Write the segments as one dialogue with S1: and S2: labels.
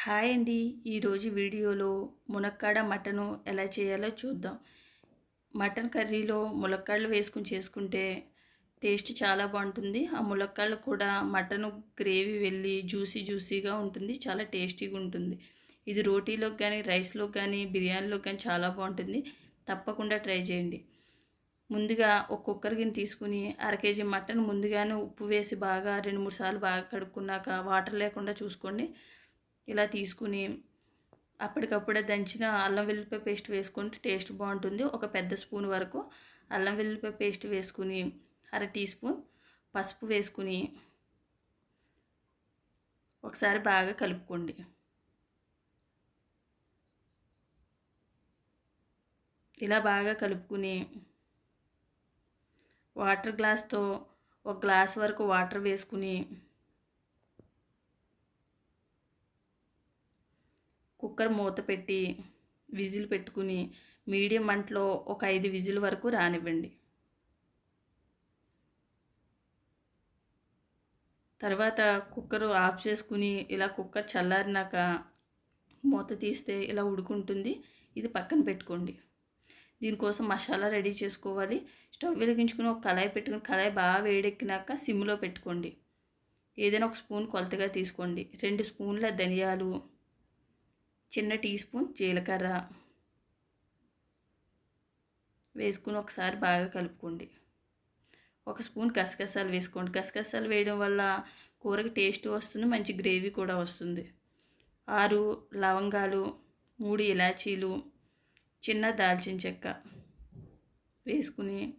S1: Hi అండి. ఈరోజు వీడియోలో మునక్కాడ మటను ఎలా చేయాలో చూద్దాం. మటన్ కర్రీలో ములక్కాడలు వేసుకుని చేసుకుంటే టేస్ట్ చాలా బాగుంటుంది. ఆ ములక్కాడలు కూడా మటన్ గ్రేవీ వెళ్ళి జ్యూసీ జ్యూసీగా ఉంటుంది. చాలా టేస్టీగా ఉంటుంది. ఇది రోటీలోకి కానీ రైస్లోకి కానీ బిర్యానీలోకి కానీ చాలా బాగుంటుంది. తప్పకుండా ట్రై చేయండి. ముందుగా ఒక కుక్కర్ గిన్నె తీసుకుని అర కేజీ మటన్ ముందుగానే ఉప్పు వేసి బాగా రెండు మూడు సార్లు బాగా కడుక్కున్నాక వాటర్ లేకుండా చూసుకోండి. ఇలా తీసుకుని అప్పటికప్పుడే దంచిన అల్లం వెల్లుల్లిపాయ పేస్ట్ వేసుకుంటే టేస్ట్ బాగుంటుంది. ఒక పెద్ద స్పూన్ వరకు అల్లం వెల్లుల్లిపాయ పేస్ట్ వేసుకుని అర టీ స్పూన్ పసుపు వేసుకుని ఒకసారి బాగా కలుపుకోండి. ఇలా బాగా కలుపుకుని వాటర్ గ్లాస్తో ఒక గ్లాస్ వరకు వాటర్ వేసుకుని కుక్కర్ మూత పెట్టి విజిల్ పెట్టుకుని మీడియం మంటలో ఒక ఐదు విజిల్ వరకు రానివ్వండి. తర్వాత కుక్కర్ ఆఫ్ చేసుకుని ఇలా కుక్కర్ చల్లారినాక మూత తీస్తే ఇలా ఉడుకుంటుంది. ఇది పక్కన పెట్టుకోండి. దీనికోసం మసాలా రెడీ చేసుకోవాలి. స్టవ్ వెలిగించుకుని ఒక కళాయి పెట్టుకుని కళాయి బాగా వేడెక్కినాక సిమ్లో పెట్టుకోండి. ఏదైనా ఒక స్పూన్ కొలతగా తీసుకోండి. రెండు స్పూన్ల ధనియాలు చిన్న టీ స్పూన్ జీలకర్ర వేసుకుని ఒకసారి బాగా కలుపుకోండి. ఒక స్పూన్ గసగసాలు వేసుకోండి. గసగసాలు వేయడం వల్ల కూరకి టేస్ట్ వస్తుంది మంచి గ్రేవీ కూడా వస్తుంది. ఆరు లవంగాలు మూడు ఇలాచీలు చిన్న దాల్చిన చెక్క వేసుకుని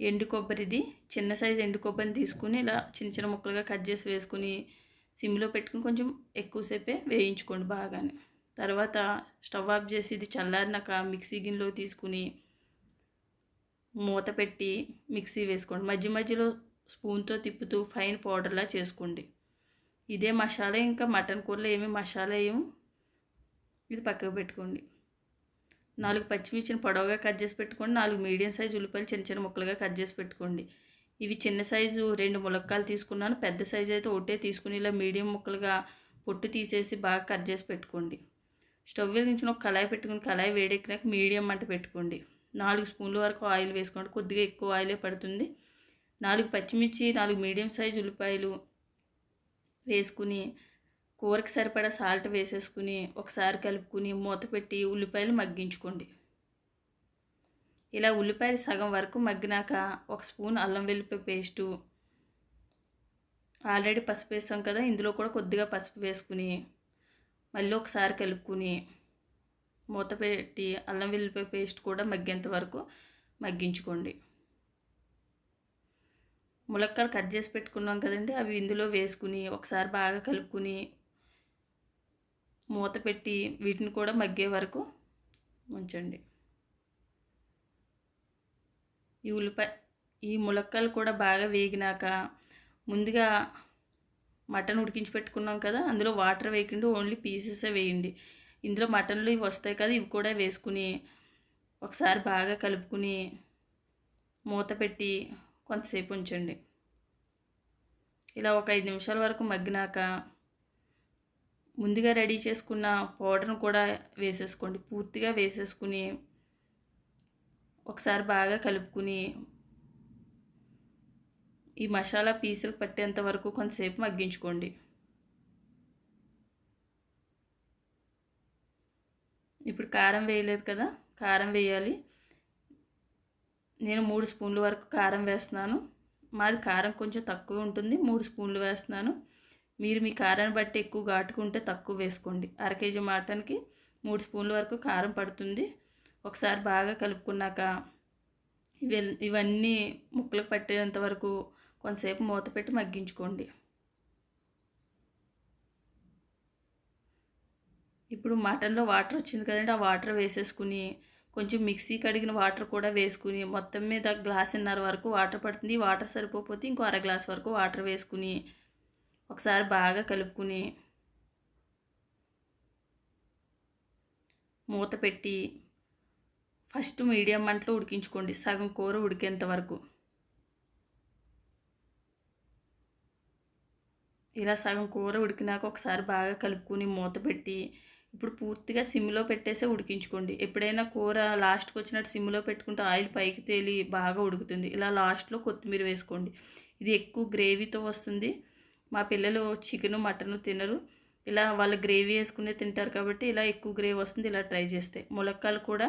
S1: ఎండు కొబ్బరిది చిన్న సైజు ఎండు కొబ్బరిని తీసుకుని ఇలా చిన్న చిన్న ముక్కలుగా కట్ చేసి వేసుకుని సిమ్లో పెట్టుకుని కొంచెం ఎక్కువసేపే వేయించుకోండి బాగానే. తర్వాత స్టవ్ ఆఫ్ చేసి ఇది చల్లారినాక మిక్సీ గిన్నెలో తీసుకుని మూత పెట్టి మిక్సీ వేసుకోండి. మధ్య మధ్యలో స్పూన్తో తిప్పుతూ ఫైన్ పౌడర్లా చేసుకోండి. ఇదే మసాలా ఇంకా మటన్ కూరలో ఏమి మసాలా ఏమి ఇది పక్కకు పెట్టుకోండి. నాలుగు పచ్చిమిర్చిని పొడవుగా కట్ చేసి పెట్టుకోండి. నాలుగు మీడియం సైజు ఉల్లిపాయలు చిన్న చిన్న ముక్కలుగా కట్ చేసి పెట్టుకోండి. ఇవి చిన్న సైజు రెండు ములక్కాలు తీసుకున్నాను. పెద్ద సైజు అయితే ఒకటే తీసుకుని ఇలా మీడియం ముక్కలుగా పొట్టు తీసేసి బాగా కట్ చేసి పెట్టుకోండి. స్టవ్ వెలిగించిన ఒక కళాయి పెట్టుకుని కళాయి వేడెక్కినాక మీడియం మంట పెట్టుకోండి. నాలుగు స్పూన్ల వరకు ఆయిల్ వేసుకోండి. కొద్దిగా ఎక్కువ ఆయిలే పడుతుంది. నాలుగు పచ్చిమిర్చి నాలుగు మీడియం సైజు ఉల్లిపాయలు వేసుకుని కూరకి సరిపడా సాల్ట్ వేసేసుకుని ఒకసారి కలుపుకుని మూత పెట్టి ఉల్లిపాయలు మగ్గించుకోండి. ఇలా ఉల్లిపాయలు సగం వరకు మగ్గినాక ఒక స్పూన్ అల్లం వెల్లిపాయ పేస్టు ఆల్రెడీ పసుపు వేసాం కదా ఇందులో కూడా కొద్దిగా పసుపు వేసుకుని మళ్ళీ ఒకసారి కలుపుకుని మూత పెట్టి అల్లం వెల్లిపాయ పేస్ట్ కూడా మగ్గేంత వరకు మగ్గించుకోండి. ములక్కలు కట్ చేసి పెట్టుకున్నాం కదండి అవి ఇందులో వేసుకుని ఒకసారి బాగా కలుపుకుని మూత పెట్టి వీటిని కూడా మగ్గే వరకు ఉంచండి. ఈ ఉల్లిపాయ ఈ ములక్కలు కూడా బాగా వేగినాక ముందుగా మటన్ ఉడికించి పెట్టుకున్నాం కదా అందులో వాటర్ వేయకుండా ఓన్లీ పీసెసే వేయండి. ఇందులో మటన్లు ఇవి వస్తాయి కదా ఇవి కూడా వేసుకుని ఒకసారి బాగా కలుపుకుని మూత పెట్టి కొంతసేపు ఉంచండి. ఇలా ఒక ఐదు నిమిషాల వరకు మగ్గినాక ముందుగా రెడీ చేసుకున్న పౌడర్ను కూడా వేసేసుకోండి. పూర్తిగా వేసేసుకుని ఒకసారి బాగా కలుపుకుని ఈ మసాలా పీసులు పట్టేంత వరకు కొంతసేపు మగ్గించుకోండి. ఇప్పుడు కారం వేయలేదు కదా కారం వేయాలి. నేను మూడు స్పూన్ల వరకు కారం వేస్తున్నాను. మాది కారం కొంచెం తక్కువ ఉంటుంది మూడు స్పూన్లు వేస్తున్నాను. మీరు మీ కారాన్ని బట్టి ఎక్కువ ఘాటుకుంటే తక్కువ వేసుకోండి. అర కేజీ మటన్కి మూడు స్పూన్ల వరకు కారం పడుతుంది. ఒకసారి బాగా కలుపుకున్నాక ఇవి ఇవన్నీ ముక్కలకు పట్టేంత వరకు కొంతసేపు మూత పెట్టి మగ్గించుకోండి. ఇప్పుడు మటన్లో వాటర్ వచ్చింది కదండి ఆ వాటర్ వేసేసుకుని కొంచెం మిక్సీ కడిగిన వాటర్ కూడా వేసుకుని మొత్తం మీద గ్లాసున్నర వరకు వాటర్ పడుతుంది. వాటర్ సరిపోతే ఇంకో అర గ్లాస్ వరకు వాటర్ వేసుకుని ఒకసారి బాగా కలుపుకుని మూత పెట్టి ఫస్ట్ మీడియం మంటలో ఉడికించుకోండి. సగం కూర ఉడికేంత వరకు. ఇలా సగం కూర ఉడికినాక ఒకసారి బాగా కలుపుకొని మూత పెట్టి ఇప్పుడు పూర్తిగా సిమ్లో పెట్టేసే ఉడికించుకోండి. ఎప్పుడైనా కూర లాస్ట్కి వచ్చినట్టు సిమ్లో పెట్టుకుంటే ఆయిల్ పైకి తేలి బాగా ఉడుకుతుంది. ఇలా లాస్ట్లో కొత్తిమీర వేసుకోండి. ఇది ఎక్కువ గ్రేవీతో వస్తుంది. మా పిల్లలు చికెన్ మటన్ తినరు. ఇలా వాళ్ళు గ్రేవీ వేసుకునే తింటారు కాబట్టి ఇలా ఎక్కువ గ్రేవీ వస్తుంది. ఇలా ట్రై చేస్తే ములక్కాయలు కూడా